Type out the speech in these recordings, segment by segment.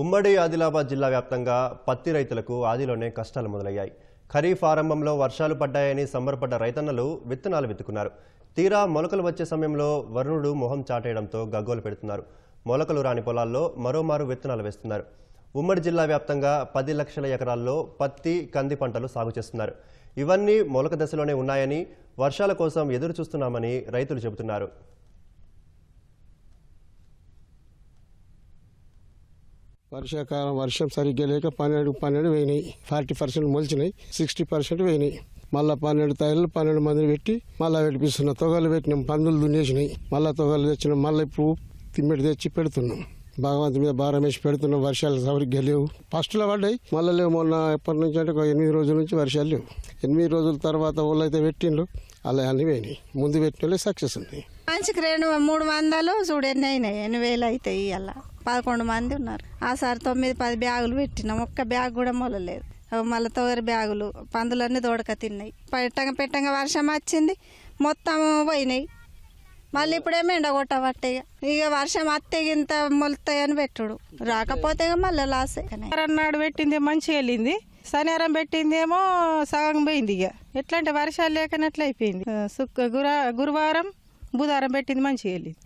ఉమ్మడి ఆదిలాబాద్ జిల్లా వ్యాప్తంగా పత్తి రైతులకు ఆదిలోనే కష్టాలు మొదలయ్యాయి. ఖరీఫ్ ఆరంభంలో వర్షాలు పడ్డాయని సంబరపడ్డ రైతన్నలు విత్తనాలు విత్తుకున్నారు తీరా మొలకలు వచ్చే సమయంలో వరుణుడు మొహం చాటేయడంతో గగ్గోలు పెడుతున్నారు. మొలకలు రాని పొలాల్లో మరోమారు విత్తనాలు వేస్తున్నారు. ఉమ్మడి జిల్లా వ్యాప్తంగా పది లక్షల ఎకరాల్లో పత్తి కంది పంటలు సాగు చేస్తున్నారు. ఇవన్నీ మొలక దశలోనే ఉన్నాయని వర్షాల కోసం ఎదురు చూస్తున్నామని రైతులు చెబుతున్నారు. వర్షాకాలం వర్షం సరిగ్గా లేక పన్నెండు పన్నెండు పోయినాయి. ఫార్టీ పర్సెంట్ మొలిచినాయి. సిక్స్టీ పర్సెంట్ పోయినాయి. మళ్ళా పన్నెండు తైలు పన్నెండు మందిని పెట్టి మళ్ళా పెట్టిపిస్తున్నాం తొగలు పెట్టినాం. పందులు దున్నేసినాయి. మళ్ళా తొగలు తెచ్చినాం. మళ్ళీ ఇప్పుడు తిమ్మిడి తెచ్చి పెడుతున్నాం. భగవంతు మీద భారం వేసి పెడుతున్నాం. వర్షాలు సరిగ్గా లేవు. ఫస్ట్లో పడ్డాయి. మళ్ళీ లేవు. మొన్న ఎప్పటి నుంచి అంటే ఒక ఎనిమిది రోజుల నుంచి వర్షాలు లేవు. ఎనిమిది రోజుల తర్వాత వాళ్ళు అయితే పెట్టిండ్రు. అలా అన్ని పోయినాయి. ముందు పెట్టిన సక్సెస్ ఉంది మంచికి రెండు మూడు వందలు చూడు ఎన్ని అయినాయి? ఎన్ని వేలు అవుతాయి ఇవాళ పదకొండు మంది ఉన్నారు. ఆ సారి తొమ్మిది పది బ్యాగులు పెట్టినాం. ఒక్క బ్యాగ్ కూడా మొలలేదు. మళ్ళీ తొగరి బ్యాగులు పందులన్నీ దోడక తిన్నాయి. పెట్టంగా పెట్టంగా వర్షం వచ్చింది. మొత్తం పోయినాయి. మళ్ళీ ఇప్పుడేమో ఎండ కొట్టబట్టే ఇక. ఇక వర్షం అత్తే ఇంత మొలుతాయని పెట్టుడు. రాకపోతే మళ్ళీ లాస్ నాడు పెట్టింది మంచిగా వెళ్ళింది. శనివారం పెట్టిందేమో సగం పోయింది ఇక. ఎట్లా అంటే వర్షాలు లేకనట్లు అయిపోయింది గురువారం బుధవారం పెట్టింది మంచిగా వెళ్ళింది.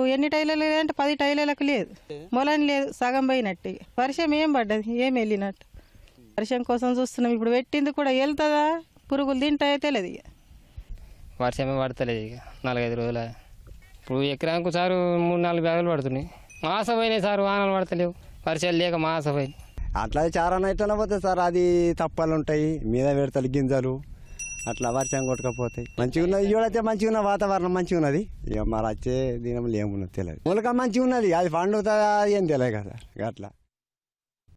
ఎన్ని టైలర్లు అంటే పది టైలర్లకు లేదు. మొలని లేదు సగం పోయినట్టు. ఇక. వర్షం ఏం పడ్డది? ఏం వెళ్ళినట్టు? వర్షం కోసం చూస్తున్నాం. ఇప్పుడు పెట్టింది కూడా వెళ్తుందా? పురుగులు తింటాయో తెలియదు ఇక. వర్షమే పడతలేదు ఇక. నాలుగైదు రోజుల ఇప్పుడు ఎకరానికి సారు మూడు నాలుగు బ్యాగులు పడుతున్నాయి. మాస పోయినాయి సార్ వానలు పడతలేవు. వర్షాలు లేక మాస పోయినాయి అట్లా చారాన ఎట్లా పోతుంది సార్ అది తప్పలు ఉంటాయి. మీద పెడతలు గింజలు. అట్లా వర్షం కొట్టకపోతాయి. మంచిగా ఉన్నది. ఇవాళైతే మంచిగా ఉన్న వాతావరణం మంచిగా ఉన్నది. ఇక మరి వచ్చే దినంలో ఏమున్నది తెలియదు మూలక మంచిగా ఉన్నది. అది పండుతుందా అది ఏం తెలియదు కదా. అట్లా